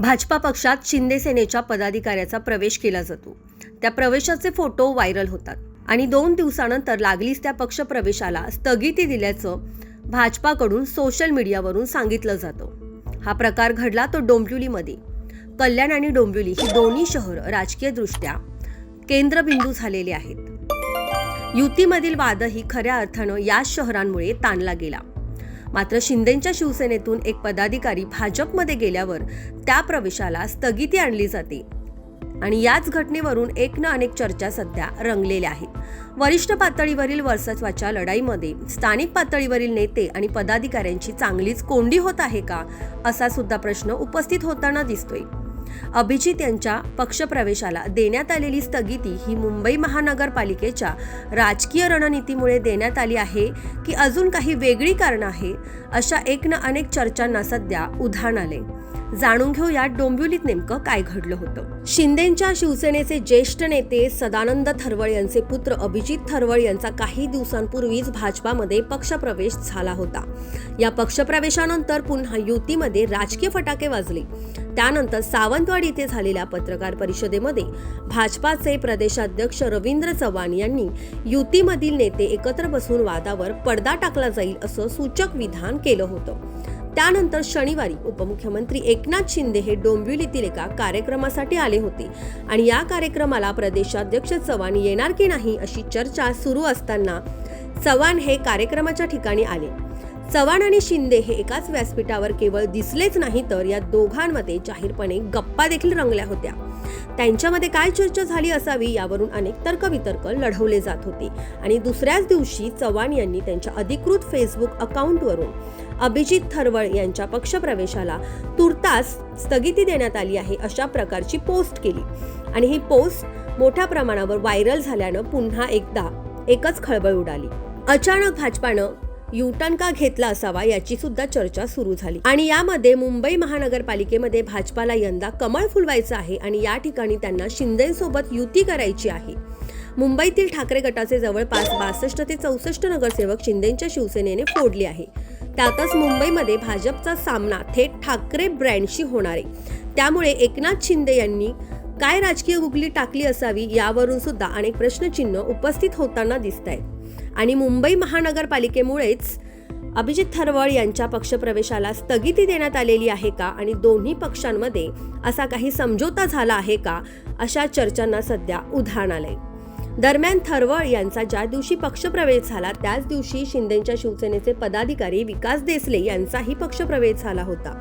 भाजपा पक्षात शिंदे सेनेच्या पदाधिकाऱ्याचा प्रवेश केला जातो. त्या प्रवेशाचे फोटो व्हायरल होतात आणि दोन दिवसानंतर लागलीच त्या पक्ष प्रवेशाला स्थगिती दिल्याचं भाजपाकडून सोशल मीडियावरून सांगितलं जातं. हा प्रकार घडला तो डोंबिवलीमध्ये. कल्याण आणि डोंबिवली ही दोन्ही शहर राजकीयदृष्ट्या केंद्रबिंदू झालेले आहेत. युतीमधील वादही खऱ्या अर्थानं याच शहरांमुळे ताणला गेला. मात्र शिंदेच्या शिवसेनेतून एक पदाधिकारी भाजपमध्ये गेल्यावर त्या प्रवेशाला स्थगिती आणली जाते. आणि याच घटनेवरून एक ना अनेक चर्चा सध्या रंगलेल्या आहेत. वरिष्ठ पातळीवरील वर्चस्वाच्या लढाईमध्ये स्थानिक पातळीवरील नेते आणि पदाधिकाऱ्यांची चांगलीच कोंडी होत आहे का असा सुद्धा प्रश्न उपस्थित होताना दिसतोय. अभिजित यांच्या पक्षप्रवेशाला देण्यात आलेली स्थगिती ही मुंबई महानगरपालिकेच्या राजकीय रणनीतीमुळे देण्यात आली आहे की अजून काही वेगळी कारणं आहे अशा एक ना अनेक चर्चांना सध्या उधाण आले जाणून घेऊया डोंबिवलीत नेमकं काय घडलं होतं. शिंदेच्या शिवसेनेचे ज्येष्ठ नेते सदानंद थरवळ यांचे पुत्र अभिजित थरवळ यांचा काही दिवसांपूर्वीच भाजपामध्ये पक्षप्रवेश झाला होता. या पक्षप्रवेशानंतर पुन्हा युतीमध्ये राजकीय फटाके वाजले. त्यानंतर सावंतवाडी येथे झालेल्या पत्रकार परिषदेमध्ये भाजपाचे प्रदेशाध्यक्ष रवींद्र चव्हाण यांनी युतीमधील नेते एकत्र बसून वादावर पडदा टाकला जाईल असं सूचक विधान केलं होतं. त्यानंतर शनिवारी उपमुख्यमंत्री एकनाथ शिंदे हे डोंबिवलीतील एका कार्यक्रमासाठी आले होते. आणि या कार्यक्रमाला प्रदेशाध्यक्ष चव्हाण येणार की नाही अशी चर्चा सुरू असताना चव्हाण हे कार्यक्रमाच्या ठिकाणी आले. चव्हाण आणि शिंदे हे एकाच व्यासपीठावर केवळ दिसलेच नाही तर या दोघांमध्ये जाहीरपणे गप्पा देखील रंगल्या होत्या. त्यांच्यामध्ये काय चर्चा झाली असावी यावरून अनेक तर्कवितर्क लढवले जात होते. आणि दुसऱ्याच दिवशी चव्हाण यांनी त्यांच्या अधिकृत फेसबुक अकाउंटवरून अभिजित थरवळ यांच्या पक्षप्रवेशाला तुर्तास स्थगिती देण्यात आली आहे अशा प्रकारची पोस्ट केली. आणि ही पोस्ट मोठ्या प्रमाणावर व्हायरल झाल्यानं पुन्हा एकदा एकच खळबळ उडाली. अचानक भाजपानं युटर्न का घेतला असावा याची सुद्धा चर्चा सुरू झाली. आणि यामध्ये मुंबई महानगरपालिकेमध्ये भाजपाला यंदा कमळ फुलवायचं आहे आणि या ठिकाणी त्यांना शिंदेसोबत युती करायची आहे. मुंबईतील ठाकरे गटाचे जवळपास बासष्ट ते चौसष्ट नगरसेवक शिंदेच्या शिवसेनेने फोडले आहे. त्यातच मुंबईमध्ये भाजपचा सामना थेट ठाकरे ब्रँडशी होणार आहे. त्यामुळे एकनाथ शिंदे यांनी काय राजकीय गुगली टाकली असावी यावरून सुद्धा अनेक प्रश्नचिन्ह उपस्थित होताना दिसत आहेत आणि मुंबई महानगरपालिकेमुळेच अभिजित थरवळ यांच्या पक्षप्रवेशाला स्थगिती देण्यात आलेली आहे का? आणि दोन्ही पक्षांमध्ये असा काही समझोता झाला आहे का? अशा चर्चांना सध्या उधाण आलंय. दरम्यान थरवळ यांचा ज्या दिवशी पक्षप्रवेश झाला त्याच दिवशी शिंदेच्या शिवसेनेचे पदाधिकारी विकास देसले यांचाही पक्षप्रवेश झाला होता.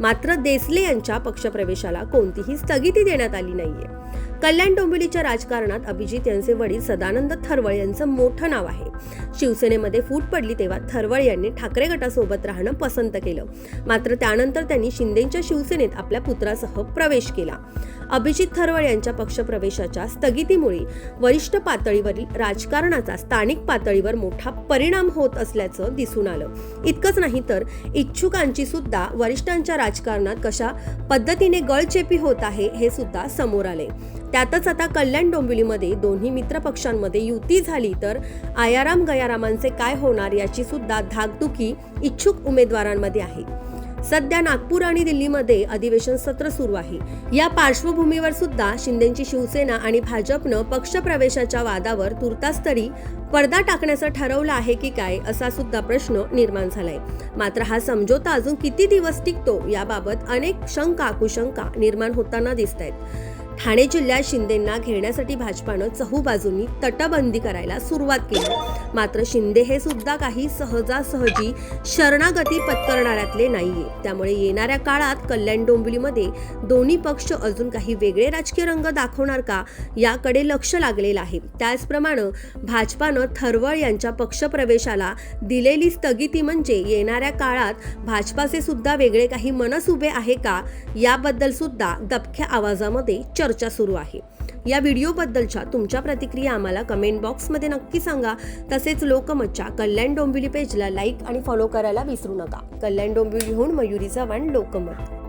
मात्र देसले यांच्या पक्षप्रवेशाला कोणतीही स्थगिती देण्यात आली नाहीये. कल्याण डोंबिवलीच्या राजकारणात अभिजित यांचे वडील सदानंद थरवळ यांचं मोठं नाव आहे. शिवसेनेमध्ये फूट पडली तेव्हा थरवळ यांनी ठाकरे गटासोबत राहणं पसंत केलं. मात्र त्यानंतर त्यांनी शिंदेच्या शिवसेनेत आपल्या पुत्रासह प्रवेश केला. अभिजित थरवळ यांच्या पक्षप्रवेशाच्या स्थगितीमुळे वरिष्ठ पातळीवरील राजकारणाचा स्थानिक पातळीवर मोठा परिणाम होत असल्याचं दिसून आलं. इतकंच नाही तर इच्छुकांची सुद्धा वरिष्ठांच्या राजकारणात कशा पद्धतीने गळचेपी होत आहे हे सुद्धा समोर आले. त्यातच आता कल्याण डोंबिवलीमध्ये दोन्ही मित्र पक्षांमध्ये युती झाली तर आयाराम गयारामांचे काय होणार याची सुद्धा धाकधुकी इच्छुक उमेदवारांमध्ये आहे. सध्या नागपूर आणि दिल्लीमध्ये अधिवेशन सत्र सुरू आहे. या पार्श्वभूमीवर सुद्धा शिंदेची शिवसेना आणि भाजपनं पक्षप्रवेशाच्या वादावर तुर्तास तरी पडदा टाकण्याचं ठरवलं आहे की काय असा सुद्धा प्रश्न निर्माण झालाय. मात्र हा समझोता अजून किती दिवस टिकतो याबाबत अनेक शंका कुशंका निर्माण होताना दिसत आहेत ठाणे जिल्ह्यात शिंदेंना घेण्यासाठी भाजपानं चहूबाजूंनी तटबंदी करायला सुरुवात केली. मात्र शिंदे हे सुद्धा काही सहजासहजी शरणागती पत्करणाऱ्यातले नाहीये. त्यामुळे येणाऱ्या काळात कल्याण डोंबिवलीमध्ये दोन्ही पक्ष अजून काही वेगळे राजकीय रंग दाखवणार का याकडे लक्ष लागलेलं आहे. त्याचप्रमाणे भाजपानं थरवळ यांच्या पक्षप्रवेशाला दिलेली स्थगिती म्हणजे येणाऱ्या काळात भाजपाचे सुद्धा वेगळे काही मनस उभे आहे का याबद्दल सुद्धा दबक्या आवाजामध्ये चर्चा सुरू आहे. या व्हिडिओबद्दलच्या तुमच्या प्रतिक्रिया आम्हाला कमेंट बॉक्समध्ये नक्की सांगा. तसेच लोकमतच्या कल्याण डोंबिवली पेजला लाईक आणि फॉलो करायला विसरू नका. कल्याण डोंबिवलीहून मयुरी चव्हाण लोकमत.